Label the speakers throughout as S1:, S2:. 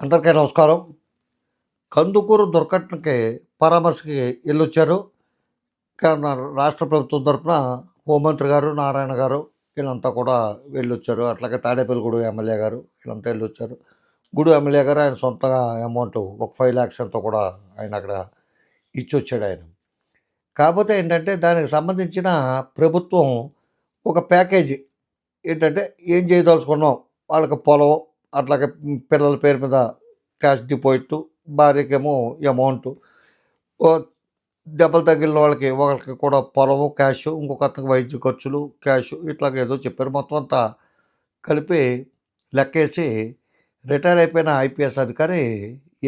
S1: అందరికీ నమస్కారం. కందుకూరు దుర్ఘటనకి పరామర్శకి వెళ్ళొచ్చారు కానీ రాష్ట్ర ప్రభుత్వం తరఫున హోంమంత్రి గారు నారాయణ గారు వీళ్ళంతా కూడా వెళ్ళొచ్చారు. అట్లాగే తాడేపల్లిగూడు ఎమ్మెల్యే గారు వీళ్ళంతా వెళ్ళొచ్చారు. గుడు ఎమ్మెల్యే గారు ఆయన సొంతగా అమౌంట్ ఒక ఫైవ్ ల్యాక్స్ ఎంతో కూడా ఆయన అక్కడ ఇచ్చి వచ్చాడు ఆయన. కాకపోతే ఏంటంటే దానికి సంబంధించిన ప్రభుత్వం ఒక ప్యాకేజీ. ఏంటంటే ఏం చేయదలుచుకున్నాం? వాళ్ళకి పొలం అట్లాగే పిల్లల పేరు మీద క్యాష్ డిపాజిట్ భార్యకేమో అమౌంట్. దెబ్బలు తగిలిన వాళ్ళకి ఒకరికి కూడా పొలము క్యాష్ ఇంకొక అతనికి వైద్య ఖర్చులు క్యాష్ ఇట్లాగ ఏదో చెప్పారు. మొత్తం అంతా కలిపి లెక్కేసి రిటైర్ అయిపోయిన ఐపీఎస్ అధికారి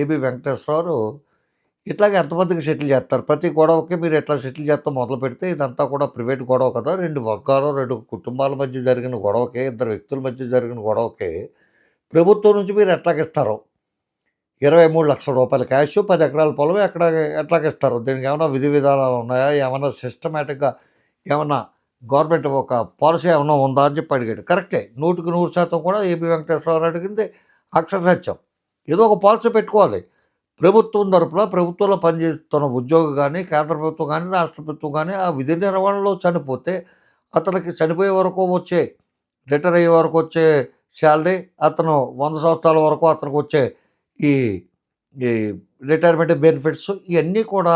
S1: ఏబి వెంకటేశ్వరరావు ఇట్లాగే ఎంతమందికి సెటిల్ చేస్తారు? ప్రతి గొడవకి మీరు ఎట్లా సెటిల్ చేస్తాం మొదలు పెడితే ఇదంతా కూడా ప్రైవేట్ గొడవ కదా. రెండు వర్గాలు రెండు కుటుంబాల మధ్య జరిగిన గొడవకే ఇద్దరు వ్యక్తుల మధ్య జరిగిన గొడవకే ప్రభుత్వం నుంచి మీరు ఎట్లాగిస్తారు? ఇరవై మూడు లక్షల రూపాయల క్యాష్ పది ఎకరాల పొలం ఎక్కడ ఎట్లాగిస్తారు? దీనికి ఏమైనా విధి విధానాలు ఉన్నాయా? ఏమైనా సిస్టమేటిక్గా ఏమన్నా గవర్నమెంట్ ఒక పాలసీ ఏమైనా ఉందా అని చెప్పి అడిగాడు. కరెక్టే నూటికి నూరు శాతం కూడా ఏపీ వెంకటేశ్వరరావు అడిగింది. అక్షర సత్యం ఏదో ఒక పాలసీ పెట్టుకోవాలి. ప్రభుత్వం తరపున ప్రభుత్వంలో పనిచేస్తున్న ఉద్యోగి కానీ కేంద్ర ప్రభుత్వం కానీ రాష్ట్ర ప్రభుత్వం కానీ ఆ విధి నిర్వహణలో చనిపోతే అతనికి చనిపోయే వరకు వచ్చే రిటైర్ అయ్యే వరకు వచ్చే శాలరీ అతను వంద సంవత్సరాల వరకు అతనికి వచ్చే ఈ ఈ రిటైర్మెంట్ బెనిఫిట్స్ ఇవన్నీ కూడా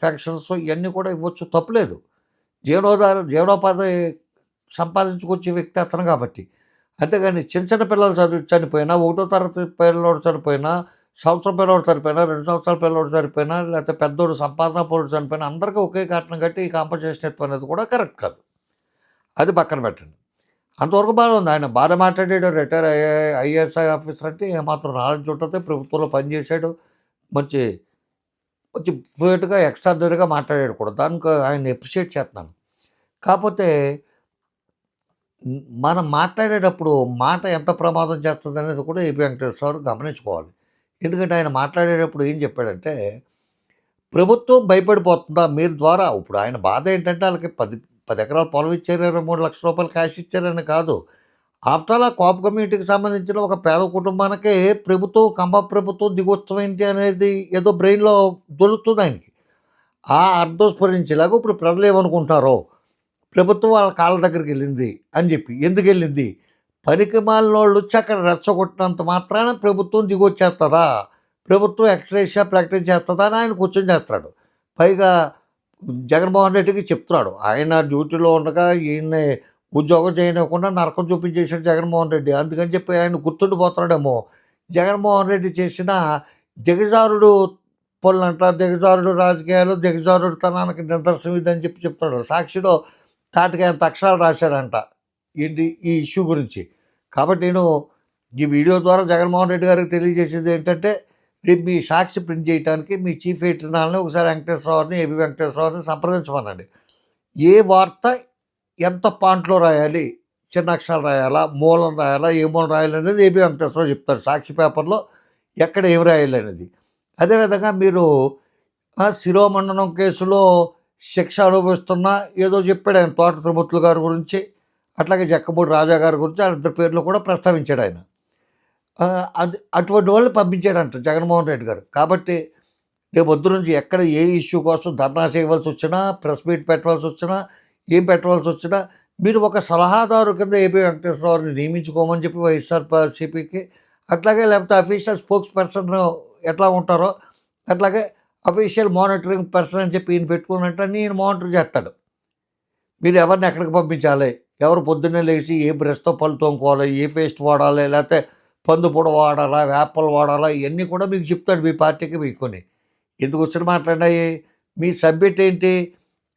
S1: ఫ్యాక్షన్స్ ఇవన్నీ కూడా ఇవ్వచ్చు. తప్పులేదు జీవనోధార జీవనోపాధి సంపాదించుకొచ్చే వ్యక్తి అతను కాబట్టి. అంతేగాని చిన్న చిన్న పిల్లలు చదివి చనిపోయినా ఒకటో తరగతి పిల్లవాడు చనిపోయినా సంవత్సరం పిల్లవాడు చనిపోయినా రెండు సంవత్సరాల పిల్లవాడు చనిపోయినా లేకపోతే పెద్దోడు సంపాదన పౌరుడు చనిపోయినా అందరికీ ఒకే కారణం కట్టి ఈ కాంపన్సేషన్ ఎత్తు అనేది కూడా కరెక్ట్ కాదు. అది పక్కన పెట్టండి. అంతవరకు బాగా ఉంది. ఆయన బాగా మాట్లాడాడు. రిటైర్ అయ్యే ఐఎస్ఐ ఆఫీసర్ అంటే ఏమాత్రం నాలెడ్జ్ ఉంటుంది ప్రభుత్వంలో పనిచేశాడు మంచి మంచి ఫ్లూయట్గా ఎక్స్ట్రాడనరీగా మాట్లాడాడు కూడా. దానికి ఆయన ఎప్రిషియేట్ చేస్తున్నాను. కాకపోతే మనం మాట్లాడేటప్పుడు మాట ఎంత ప్రమాదం చేస్తుంది అనేది కూడా ఏపీ వెంకటేశ్వర గమనించుకోవాలి. ఎందుకంటే ఆయన మాట్లాడేటప్పుడు ఏం చెప్పాడంటే ప్రభుత్వం భయపడిపోతుందా? మీరు ద్వారా. ఇప్పుడు ఆయన బాధ ఏంటంటే వాళ్ళకి పది పది ఎకరాలు పొలం ఇచ్చారు ఇరవై మూడు లక్షల రూపాయలు క్యాష్ ఇచ్చారని కాదు. ఆఫ్టర్ ఆల్ ఆ కాప్ కమ్యూనిటీకి సంబంధించిన ఒక పేద కుటుంబానికి ప్రభుత్వం కంబ ప్రభుత్వం దిగోత్సవం ఏంటి అనేది ఏదో బ్రెయిన్లో దొరుకుతుంది ఆయనకి. ఆ అర్థం స్ఫురించేలాగా ఇప్పుడు ప్రజలు ఏమనుకుంటారో ప్రభుత్వం వాళ్ళ కాళ్ళ దగ్గరికి వెళ్ళింది అని చెప్పి. ఎందుకు వెళ్ళింది? పనికి మాలినోళ్ళు వచ్చి అక్కడ రెచ్చగొట్టినంత మాత్రాన ప్రభుత్వం దిగొచ్చేస్తుందా ప్రభుత్వం ఎక్స్రేషియా ప్రకటన చేస్తుందా అని ఆయన కూర్చొని చేస్తాడు. పైగా జగన్మోహన్ రెడ్డికి చెప్తున్నాడు. ఆయన డ్యూటీలో ఉండగా ఈయన్ని ఉద్యోగం చేయనివ్వకుండా నరకం చూపించేసాడు జగన్మోహన్ రెడ్డి. అందుకని చెప్పి ఆయన గుర్తుండిపోతున్నాడేమో. జగన్మోహన్ రెడ్డి చేసిన దిగజారుడు పనులంట దిగజారుడు రాజకీయాలు దిగజారుడు తనానికి నిదర్శనం ఇదని చెప్పి చెప్తాడు సాక్షిలో తాటికి ఆయన అక్షరాలు రాశాడంట ఏంటి ఈ ఇష్యూ గురించి. కాబట్టి నేను ఈ వీడియో ద్వారా జగన్మోహన్ రెడ్డి గారికి తెలియజేసేది ఏంటంటే రేపు మీ సాక్షి ప్రింట్ చేయడానికి మీ చీఫ్ ఎడిటర్ని ఒకసారి వెంకటేశ్వరరావుని ఏబి వెంకటేశ్వరరావుని సంప్రదించమనండి. ఏ వార్త ఎంత పాంట్లో రాయాలి చిన్న అక్షరాలు రాయాలా మూలం రాయాలా ఏ మూలం రాయాలి అనేది ఏబి వెంకటేశ్వరరావు చెప్తారు. సాక్షి పేపర్లో ఎక్కడ ఏమి రాయాలి అనేది. అదేవిధంగా మీరు శిరోమండనం కేసులో శిక్ష అనుభవిస్తున్న ఏదో చెప్పాడు ఆయన తోట త్రిమూర్తులు గారి గురించి అట్లాగే జక్కబూడి రాజా గారి గురించి వాళ్ళిద్దరి పేర్లు కూడా ప్రస్తావించాడు ఆయన. అది అటువంటి వాళ్ళు పంపించాడంట జగన్మోహన్ రెడ్డి గారు. కాబట్టి రేపు పొద్దు నుంచి ఎక్కడ ఏ ఇష్యూ కోసం ధర్నా చేయవలసి వచ్చినా ప్రెస్ మీట్ పెట్టవలసి వచ్చినా ఏం పెట్టవలసి వచ్చినా మీరు ఒక సలహాదారు కింద ఏపీ వెంకటేశ్వరరావుని నియమించుకోమని చెప్పి వైఎస్ఆర్సీపీకి అట్లాగే లేకపోతే అఫీషియల్ స్పోక్స్ పర్సన్ ఎట్లా ఉంటారో అట్లాగే అఫీషియల్ మానిటరింగ్ పర్సన్ అని చెప్పి ఈయన పెట్టుకున్నట్టు నేను మానిటర్ చేస్తాడు. మీరు ఎవరిని ఎక్కడికి పంపించాలి? ఎవరు పొద్దున్నే లేచి ఏ బ్రష్తో పళ్ళు తోముకోవాలి? ఏ పేస్ట్ వాడాలి? లేకపోతే పందుపూడ వాడాలా వేపలు వాడాలా ఇవన్నీ కూడా మీకు చెప్తాడు మీ పార్టీకి మీకొని ఎందుకు వచ్చిన మాట్లాడినాయి? మీ సబ్జెక్ట్ ఏంటి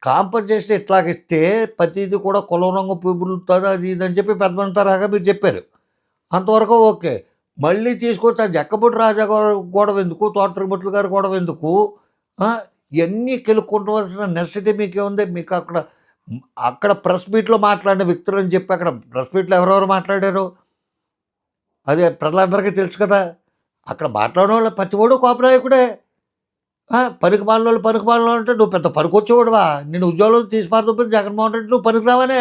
S1: కాంపన్సేషన్ ఇట్లాగిస్తే ప్రతిదీ కూడా కులం రంగు పిబులుతుంది అది ఇది అని చెప్పి పెద్దమంతరాగా మీరు చెప్పారు. అంతవరకు ఓకే. మళ్ళీ తీసుకొచ్చి ఆ జక్కబుట్టి రాజా గారు గొడవ ఎందుకు? తోటరిబుట్ల గారు గొడవ ఎందుకు? ఇవన్నీ కెలుక్కుంటవలసిన నెసిటీ మీకేముంది? మీకు అక్కడ అక్కడ ప్రెస్ మీట్లో మాట్లాడిన వ్యక్తులు అని చెప్పి అక్కడ ప్రెస్ మీట్లో ఎవరెవరు మాట్లాడారు? అదే ప్రజలందరికీ తెలుసు కదా అక్కడ మాట్లాడిన వాళ్ళు ప్రతివాడు కోపనాయకుడే పనికి మాలిన వాళ్ళు పనికి మాలిన వాళ్ళు అంటే నువ్వు పెద్ద పనికి వచ్చేవాడువా నేను ఉద్యోగం తీసి పారుతుంది జగన్మోహన్ రెడ్డి నువ్వు పనికి రావనే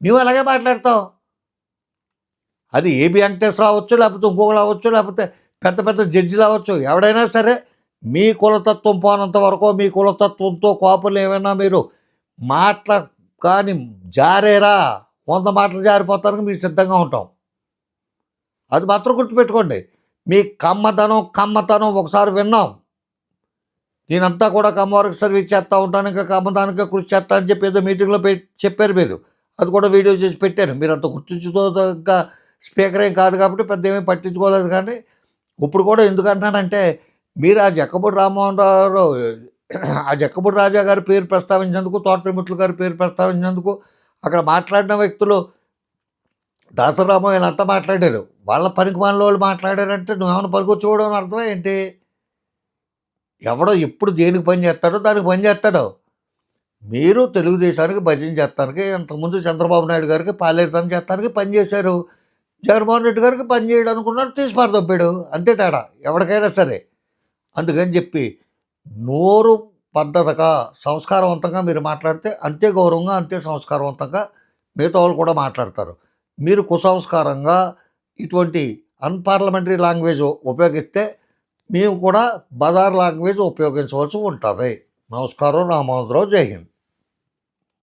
S1: మేము అలాగే మాట్లాడతాం అది ఏబి వెంకటేశ్వర అవ్వచ్చు లేకపోతే ఇంకొకరు అవ్వచ్చు లేకపోతే పెద్ద పెద్ద జడ్జిలు అవ్వచ్చు ఎవడైనా సరే మీ కులతత్వం పోనంత వరకు మీ కులతత్వంతో కోపలు ఏమైనా మీరు మాటల కానీ జారేరా. వంద మాటలు జారిపోతానికి మీరు సిద్ధంగా ఉంటాం. అది మాత్రం గుర్తుపెట్టుకోండి. మీ కమ్మతనం కమ్మతనం ఒకసారి విన్నాం. నేనంతా కూడా కమ్మవారికి సర్వీస్ చేస్తూ ఉంటాను ఇంకా కమ్మదానికే కృషి చేస్తా అని చెప్పి ఏదో మీటింగ్లో చెప్పారు మీరు. అది కూడా వీడియో చేసి పెట్టాను. మీరు అంత గుర్తుంచుకోదగ్గ స్పీకర్ ఏం కాదు కాబట్టి పెద్ద ఏమీ పట్టించుకోలేదు కానీ ఇప్పుడు కూడా ఎందుకంటానంటే మీరు ఆ జక్కబుడి రామ్మోహన్ రావు ఆ జక్కబుడి రాజా గారి పేరు ప్రస్తావించినందుకు తోటమిట్లు గారి పేరు ప్రస్తావించినందుకు అక్కడ మాట్లాడిన వ్యక్తులు దాసరామో వీళ్ళంతా మాట్లాడారు. వాళ్ళ పనికి మనలో వాళ్ళు మాట్లాడారంటే నువ్వేమైనా పనికొచ్చుకోవడం అని అర్థం ఏంటి? ఎవడో ఎప్పుడు దేనికి పని చేస్తాడో దానికి పని చేస్తాడో. మీరు తెలుగుదేశానికి భజన చేస్తానికి ఇంతకుముందు చంద్రబాబు నాయుడు గారికి పాలేరుతనం చేస్తానికి పని చేశారు. జగన్మోహన్ రెడ్డి గారికి పని చేయడం అనుకున్నారు తీసి పారదొప్పాడు అంతే తేడా ఎవరికైనా సరే. అందుకని చెప్పి నోరు పద్ధతిగా సంస్కారవంతంగా మీరు మాట్లాడితే అంతే గౌరవంగా అంతే సంస్కారవంతంగా మిగతా వాళ్ళు కూడా మాట్లాడతారు. మీరు కుసంస్కారంగా ఇటువంటి అన్పార్లమెంటరీ లాంగ్వేజ్ ఉపయోగిస్తే మేము కూడా బజార్ లాంగ్వేజ్ ఉపయోగించవలసి ఉంటుంది. నమస్కారం రామోదరావు జై హింద్.